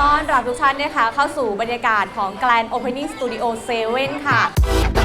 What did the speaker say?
ต้อนรับทุกท่านนะคะเข้าสู่บรรยากาศของ Grand Opening Studio 7 ค่ะ